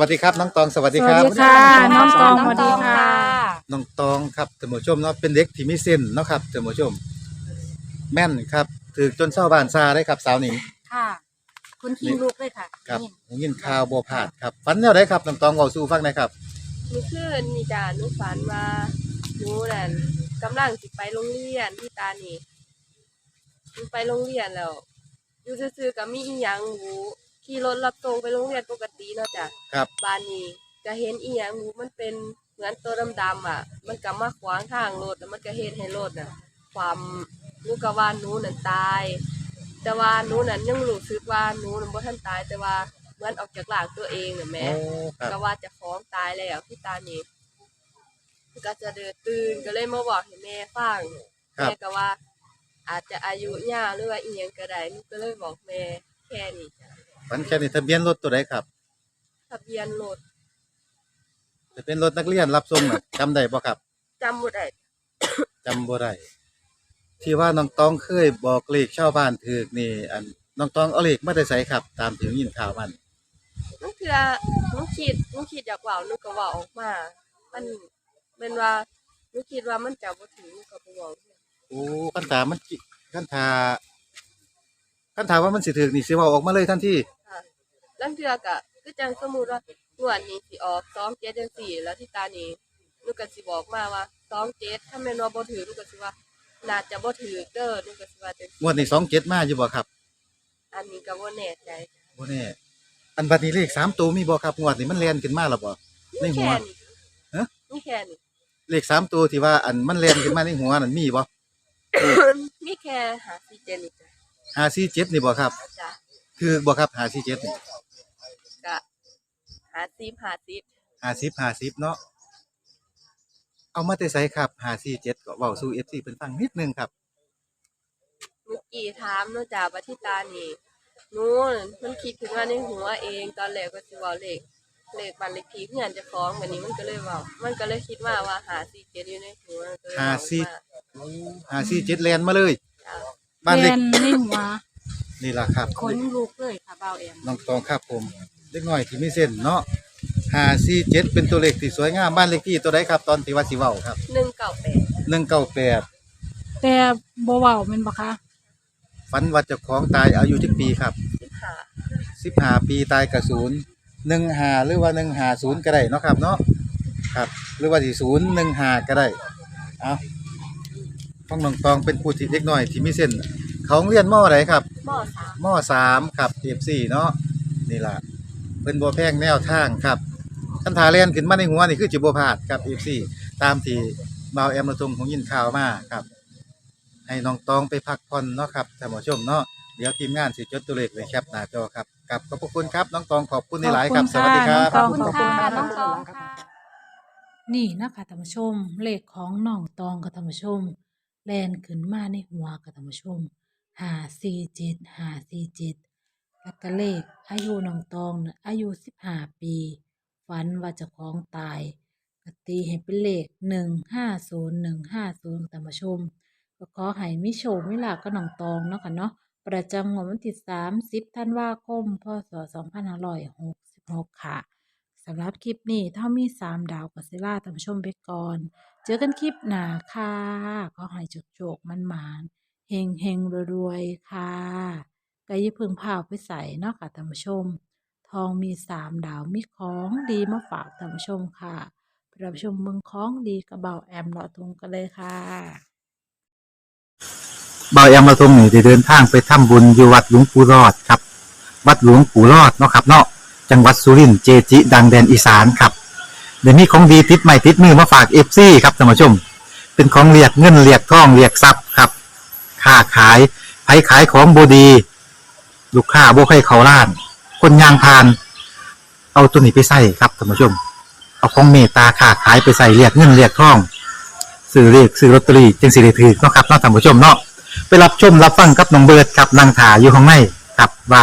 วัสดีครับน้องตองสวัสดีสควัสรับดีค่ะน้องตองสวัสดีค่ะน้องตองครับท่านผู้ชมเนาะเป็นเด็กที่มีเส้นเนาะครับท่านผู้ชม แม่นครับถือจนเศร้าบ้านซาได้ครับสาวหนิงค่ะคุณคิงลูกเลยค่ะครับนี่ผมยินข่าวบ่พลาดครับฝันแนวไดครับน้องตองเว้าสู่ฟังหนะครับมีคืนนี่จ้าหนูฝันว่าหนูนั่นกำลังสิไปโรงเรียนที่ตานี่หนูไปโรงเรียนแล้วอยู่ซื่อๆก็มีอีหยังหนู ขี่รถรับส่งไปโรงเรียนปกติเนาะจ้ะครับ บ้านนี้ก็เห็นอีหยังหนูมันเป็นเหมือนตัวดำๆอะ มันก็มาขวางทางรถแล้วมันก็เฮ็ดให้รถน่ะ ความหนูก็ว่าหนูนั่นตาย แต่ว่าหนูนั้นยังรู้สึกว่าหนูนั้นบ่ทันตาย แต่ว่าเหมือนออกจากร่างตัวเองน่ะแหม่ โอ้ครับ ก็ว่าจะฟ้องตายแล้วพี่ตานี่ก็จะเดินตื่นก็เลยมาบอกให้แม่ฟังครับ แม่ก็ว่า อาจจะอายุยาวหรือว่าอีหยังก็ได้หนูก็เลยบอกแม่แค่นี้จ้ะ ฝันแค่นี้ทะเบียนรถตัวใดครับทะเบียนรถจะเป็นรถนักเรียนรับส่งน่ะจำได้บ่ครับจำบ่ได้จำบ่ได้ที่ว่าน้องตองเคยบอกเลขชาวบ้านถูกนี่ อันน้องตองเอาเลขมาได้ไสครับ ตามที่ยินข่าวมันนั่นคือหนูคิดหนูคิดอยากเว้าหนูก็เว้าออกมา มันเป็นว่าหนูคิดว่ามันจะบ่ถึงหนูก็บ่เว้าโอ้คันถามมันจิคันถา คันถามว่ามันสิถูกนี่สิเว้าออกมาเลยทันทีค่ะลังเทื่อก็คือจังสมมุติว่างวดนี้สิออก27จังซี่ แล้วที่ตานี่หนูก็สิบอกมาว่า27ถ้าแม่นว่าบ่ถือหนูก็สิว่าน่าจะบ่ถือเด้อหนูก็สิว่าจังงวดนี้27มาอยู่บ่ครับอันนี้ก็บ่แน่ใจบ่แน่อันบัดนี้เลขสามตัวมีบ่ครับงวดนี้มันแล่นขึ้นมาแล้วบ่ในหัวแค่นี้ฮะมีแค่นี้เลขสามตัวที่ว่าอันมันแล่นขึ้นมาในหัวนั่นมีบ่มีแค่หาซีเจนนี่จ้ะ ห้าสี่เจ็ดนี่บ่ครับ จ้ะคือบ่ครับห้าสี่เจ็ดนี่ก็หาซีหาซีห้าสิบห้าสิบเนาะเอามาแต่ไสครับห้าสี่เจ็ดก็เว้าสู่ FC เพิ่นฟังนิดนึงครับ เมื่อกี้ถามเนาะจ้ะว่าที่ตานี่หนูมันคิดขึ้นมาในหัวเองตอนแรกก็สิเว้าเลขเลขบ้านเลขที่เพื่อนเจะฟ้าของวันนี้มันก็เลยเว้ามันก็เลยคิดว่าว่าหาซีเจนอยู่ในหัวก็เลยหาเว้าสี่มาห้าสี่เจ็ดแล่นมาเลยจ้ะ บ้านเลเรีขยนในหัวนี่ล่ะครับ ขนลูกเลยค่ะเบาแอมน้องตองครับผมเล็กน้อยที่มีเส้นเนาะห้าสี่เจ็ดเป็นตัวเลขที่สวยงามบ้านเลขที่ตัวใดครับ ตอนที่ว่าสิเว้าครับหนึ่งเก่าแปดหนึ่งเก้าแปดแต่บ่เว้าแม่นบ่คะฝันว่าเจ้าของตายอายุที่ปีครับสิบห้าสิบห้าปีตายกระศูนย์หนึ่งหาหรือว่าหนึ่งหาศูนย์ก็ได้เนาะครับเนาะครับ หรือว่าที่ศูนย์หนึ่งหาก็ได้เอา ฟังน้องตองเป็นผู้ที่เล็กน้อยที่มีเส้นเขาเรียนมอไหนครับหม้อสามมสามครับเอฟซีเนาะนี่ล่ะเป็นบัวแพงแนวทางครับคันทาเล่นขึ้นมาในหัวนี่คือจิบัวพลาดครับเอฟซีตามที่บ่าวแอมระทงของยินข่าวมาครับ ให้น้องตองไปพักผ่อนเนาะครับท่านผู้ชมเนาะเดี๋ยวทีมงานสิจดตัวเลขไว้แคปหน้าจอครับกับขอบพระคุณครับน้องตองขอบคุณในหลายๆครับสวัสดีครับ ขอบคุณขอบค่ะค่ะน้องตองค่ะค่ะ นี่นะคะท่านผู้ชมเลขของน้องตองกับท่านผู้ชม แลนขึ้นมาในหัวกับท่านผู้ชมหาสี่เจ็ดหาสี่เจ็ดแล้วก็เลขอายุน้องตองน่ะอายุสิบห้าปี ฝันว่าจะของตายกตีให้เป็นเลขหนึ่งห้าศูนย์หนึ่งห้าศูนย์ท่านผู้ชมก็ขอให้มิโชคมิลาภก็น้องตองเนาะค่ะเนาะประจำงวดวันที่30ธันวาคมพศ2566ค่ะ สำหรับคลิปนี้ถ้ามี3ดาวกัสิล่าท่านผู้ชมไปก่อน เจอกันคลิปหน้าค่ะขอให้จุกโจกๆมันหมานเฮงเฮงรวยๆค่ะก็อย่เพึ่งพาไปใส่นาะค่ะท่านผู้ชม ทองมี3ดาวมีของดีมาฝากท่านผู้ชมค่ะปรับชมเมืองของดีกระเบาแอมเลาะทุงกันเลยค่ะเบายอำมาตรงนี่ได้เดินทางไปทำบุญอยู่วัดหลวงปู่รอดครับ วัดหลวงปู่รอดเนาะครับเนาะ จังหวัดสุรินทร์เจจิ ดังแดนอีสานครับเดี๋ยวนี้ของดีติดใหม่ติดมือมาฝากเอฟซีครับท่านผู้ชม เป็นของเรียกเงินเรียกทองเรียกทรัพย์ครับค้าขายไผขายของบดี ลูกค้าบ่ให้เขาล้าน คนยางพาน เอาตัวนี้ไปใส่ครับท่านผู้ชม เอาของเมตตาค้าขายไปใส่เรียกเงินเรียกทองซื้อเรียกซื้อลอตเตอรี่จึงสิได้ถือเนาะครับเนาะท่านผู้ชมเนาะไปรับชมรับฟังกับน้องเบิร์ดครับนางถาอยู่ข้างในครับว่า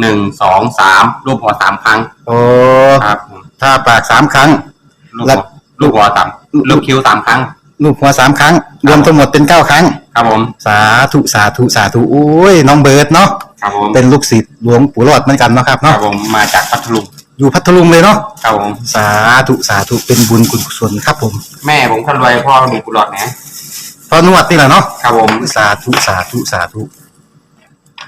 หนึ่งสองสามรูปหัวสามครั้งโอ้ครับผมถ้าปากสามครั้งลูกแล้หัววลูกหัวสามลูกคิ้วสามครั้ง ลูกหัวสามครั้ง รวมทั้งหมดเป็นเก้าครั้ง ครับผมสาธุสาธุสาธุโอ้ยน้องเบิร์ดเนาะครับผมเป็นลูกศิษย์หลวงปู่รอดเหมือนกันเนาะครับครัเนาะบผมมาจากพัทลุงอยู่พัทลุงเลยเนาะครับผมสาธุสาธุเป็นบุญกุศลครับผมแม่ผมคนรวยพ่อมีกุหลาบนะพอนวดนี่แหละเนาะครับผม สาธุสาธุสาธุ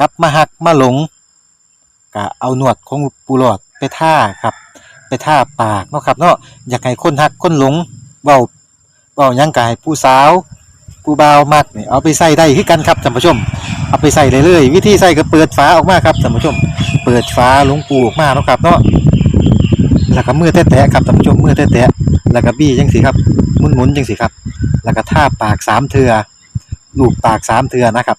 กลับมาหักมาหลงก็เอาหนวดของปูหลอดไปท่าครับ ไปท่าปากเนาะครับเนาะอยากให้คนหักคนหลงเว้าเว้ายังกายผู้สาวผู้บ่าวมักนี่เอาไปใส่ได้คือกันครับท่านผู้ชม เอาไปใส่เลยเลยวิธีใส่ก็เปิดฝาออกมาครับท่านผู้ชม เปิดฝาหลวงปูออกมาเนาะครับเนาะแล้วก็มือแตะๆครับท่านผู้ชมมือแตะๆแล้วก็บี้จังสิครับหมุนๆจังสิครับ แล้วก็ท่าปากสามเทือลูบปากสามเทือนะครับ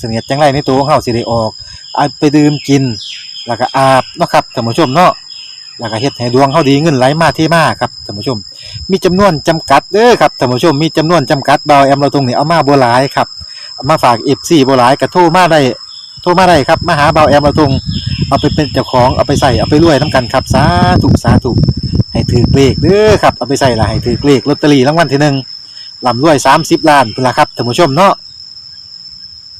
เสนียดจังไรในตัวของเฮาสิได้ออกเอาไปดื่มกิน แล้วก็อาบเนาะครับท่านผู้ชมเนาะแล้วก็เฮ็ดให้ดวงเฮาดีเงินไหลมาเทมาครับท่านผู้ชม มีจำนวนจำกัดเด้อครับท่านผู้ชมมีจำนวนจำกัดเบาแอมเราตรงนี้เอามาบ่หลายครับเอามาฝาก FC บ่หลายก็โทรมาได้โทรมาได้ครับมาหาเบาแอมเราตรงเอาไปเป็นเจ้าของเอาไปใส่เอาไปรวยน้ำกันครับสาธุสาธุให้ถือเลขเด้อครับเอาไปใส่ละให้ถือเลขลอตเตอรี่รางวัลที่หนึ่งลำรวย30ล้านเป็นละครับท่านผู้ชมเนาะ